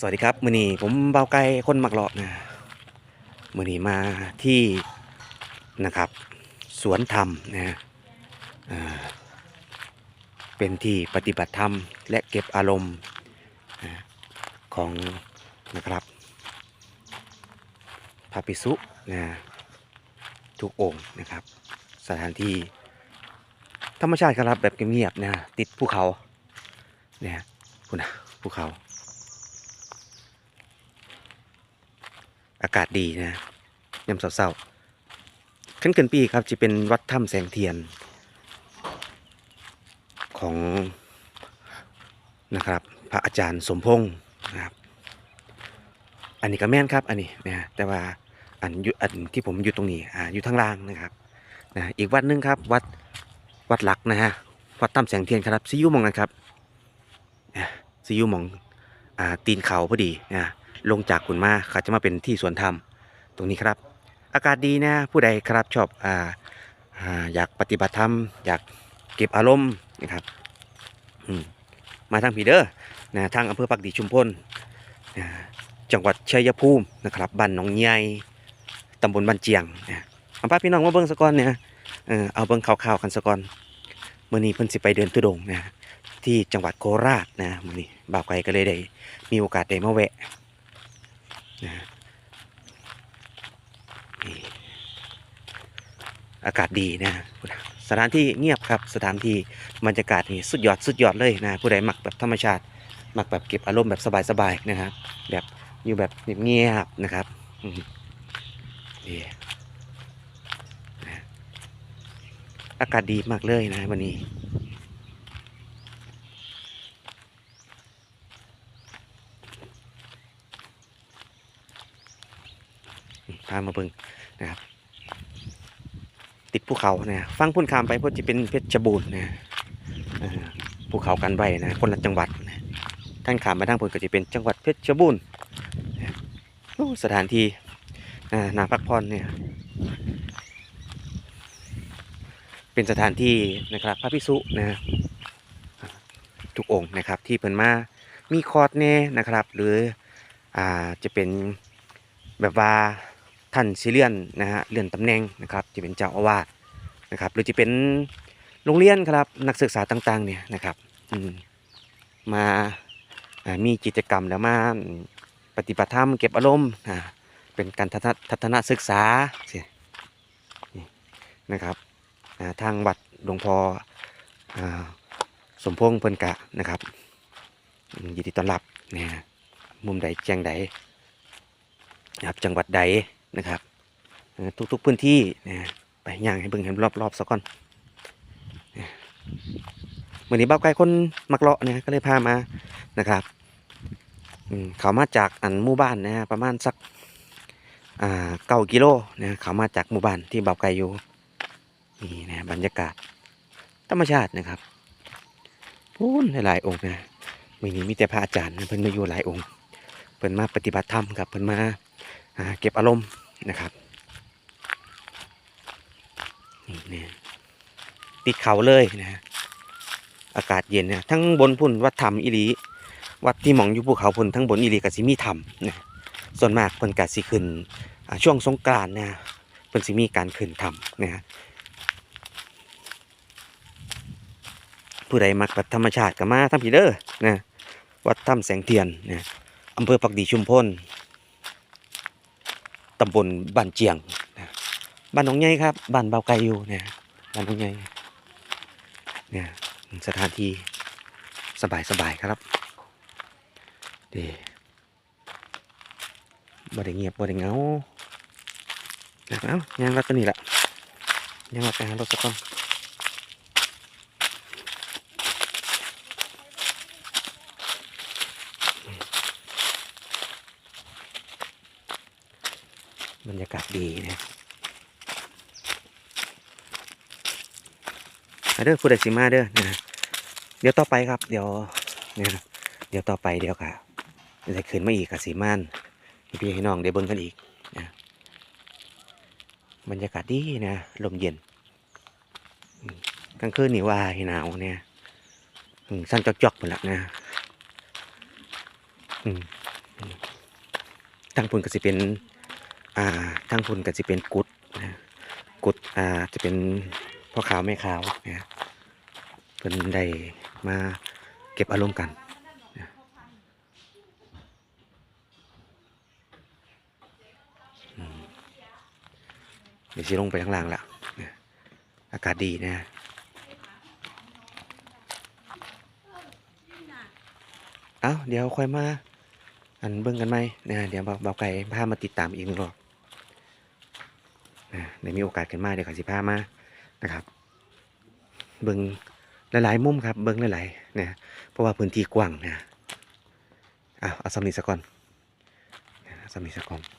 สวัสดีครับมือนี้ผมเบาไก่คนมักเลาะนะมือนี้มาที่นะครับ สวนธรรมนะเป็นที่ปฏิบัติธรรม และเก็บอารมณ์นะของนะครับพระภิกษุนะทุกองค์นะครับ สถานที่ธรรมชาติครับแบบเงียบๆนะติดภูเขาเนี่ยคุณนะภูเขา อากาศดีนะยามเศร้าๆขั้นเกินปีครับจะเป็นวัดถ้ำแสงเทียน ของนะครับ พระอาจารย์สมพงศ์นะครับ อันนี้ก็แม่นครับ อันนี้นะแต่ว่าอันอยู่อันที่ผมอยู่ตรงนี้อ่าอยู่ทางล่างนะครับนะอีกวัดนึงครับ วัดวัดหลักนะฮะวัดถ้ำแสงเทียนครับซิอยูมองกันครับนะซิอยูมองอ่าตีนเขาพอดีนะ ลงจากขุนมาเขาจะมาเป็นที่สวนธรรมตรงนี้ครับ อากาศดีนะผู้ใดครับชอบอ่าอยากปฏิบัติธรรม อยากเก็บอารมณ์นะครับมาทางผีเด้อนะทางอำเภอปักดีชุมพลนะจังหวัดชัยภูมินะครับบ้านหนองใหญ่ตำบลบ้านเจียงนะเอาป้าพี่น้องมาเบิ่งสกอนเนี่ยเอาเบิ่งข่าวๆกันสกอนเมื่อนี้เพิ่นสิไปเดินทุดงนะที่จังหวัดโคราชนะเมื้อนี้บ่าวไก่ก็เลยได้มีโอกาสได้มาแวะ นะนี่อากาศดีนะสถานที่เงียบครับ สถานที่บรรยากาศนี่สุดยอดสุดยอดเลยนะผู้ใดมักแบบธรรมชาติ มักแบบเก็บอารมณ์แบบสบายๆนะครับ แบบอยู่แบบเงียบๆนะครับนี่อากาศดีมากเลยนะวันนี้ พามาเบิ่งนะครับติดภูเขานะฟังพุ่นคามไปเพื่อจะเป็นเพชรบูรณ์นะเอ่อภูเขากันไว้นะคนละจังหวัดนะท่านขามมาทางพุ่นก็จะเป็นจังหวัดเพชรบูรณ์นะสถานที่นาพักผ่อนเนี่ยเป็นสถานที่นะครับพระภิกษุนะทุกองค์นะครับที่เพิ่นมามีคอร์สแน่นะครับ หรืออ่าจะเป็นแบบว่า ท่านสิเลื่อนนะฮะเลื่อนตำแหน่งนะครับจะเป็นเจ้าอาวาสนะครับหรือจะเป็นโรงเรียนครับนักศึกษาต่างๆเนี่ยนะครับมาามีกิจกรรมแล้วมาปฏิบัติธรรมเก็บอารมณ์เป็นการทัศนศึกษาสินี่นะครับาทางวัดหลวงพ่ออ่าสมพงษ์เพิ่นกะนะครับยินดีต้อนรับเนี่ยมุมใดแจ้งใดนะครับจังหวัดใด นะครับทุกๆพื้นที่นะไปย่างให้เบิ่งให้รอบๆสักก่อนเมื่อนี้บ้าไก่คนมักเลาะนะก็เลยพามานะครับเขามาจากอันหมู่บ้านนะฮะประมาณสักเก้ากิโลนะเขามาจากหมู่บ้านที่บ้าไก่อยู่นี่นะบรรยากาศธรรมชาตินะครับพูนหลายองค์นะมื่อนี้มีแต่พระอาจารย์เพิ่นมาอยู่หลายองค์เพิ่นมาปฏิบัติธรรมครับเพิ่นมา เก็บอารมณ์นะครับนี่เนี่ยติดเขาเลยนะอากาศเย็นนะทั้งบนพุ่นวัดธรรมอิลีวัดที่มองอยู่ภูเขาพุ่นทั้งบนอิลีกับสิมีธรรมนะส่วนมากเพิ่นกสิขึ้นช่วงสงกรานนะเพิ่นสิมีการขึ้นธรรมนะฮะผู้ใดมักแบธรรมชาติก็มาทำพีเด้อนะวัดถ้ำแสงเทียนนะอำเภอปักดีชุมพล ตำบลบ้านเจียงนะบ้านหนองแง่ครับบ้านเบาไกอยู่นะบ้านหนองแง่เนี่ยสถานที่สบายสบายครับเดีบ่ได้เงียบบ่ได้เงานะเอ้ายังรักตัวนี้ละยังรักไปหารถสักคน บรรยากาศดีนะมาเด้อผู้ใดสิมาเด้อนะเดี๋ยวต่อไปครับ เดี๋ยวเนี่ยเดี๋ยวต่อไปเดี๋ยวค่ะจะขึ้นมาอีกกับสีมานพี่ให้น้องได้เบิ่งกันอีกนะบรรยากาศดีนะลมเย็นกลางคืนนี่ว่าหหนาวเนี่ยสั่นจอกๆหมดละนะอืมอืมทางพุ่นก็สิเป็น อ่าทางพุ่นก็สิเป็นกุดนะกุดอ่าจะเป็นพ่อขาวแม่ขาวนะเพิ่นได้มาเก็บอารมณ์กันนะเดี๋ยวสิลงไปข้างล่างแล้วนะอากาศดีนะเอ้าเดี๋ยวค่อยมา อันเบิ่งกันไหมนะเดี๋ยวเบาไก่พามาติดตามอีกหนึ่งรอบ เดี๋ยวมีโอกาสกันมาเดี๋ยวขอสิพามานะครับ เบิ้งหลายๆมุมครับ เบิ้งหลายๆนะเพราะว่าพื้นที่กว้างนะเอาเอาสำนีสักก่อนอสำนีสักก่อน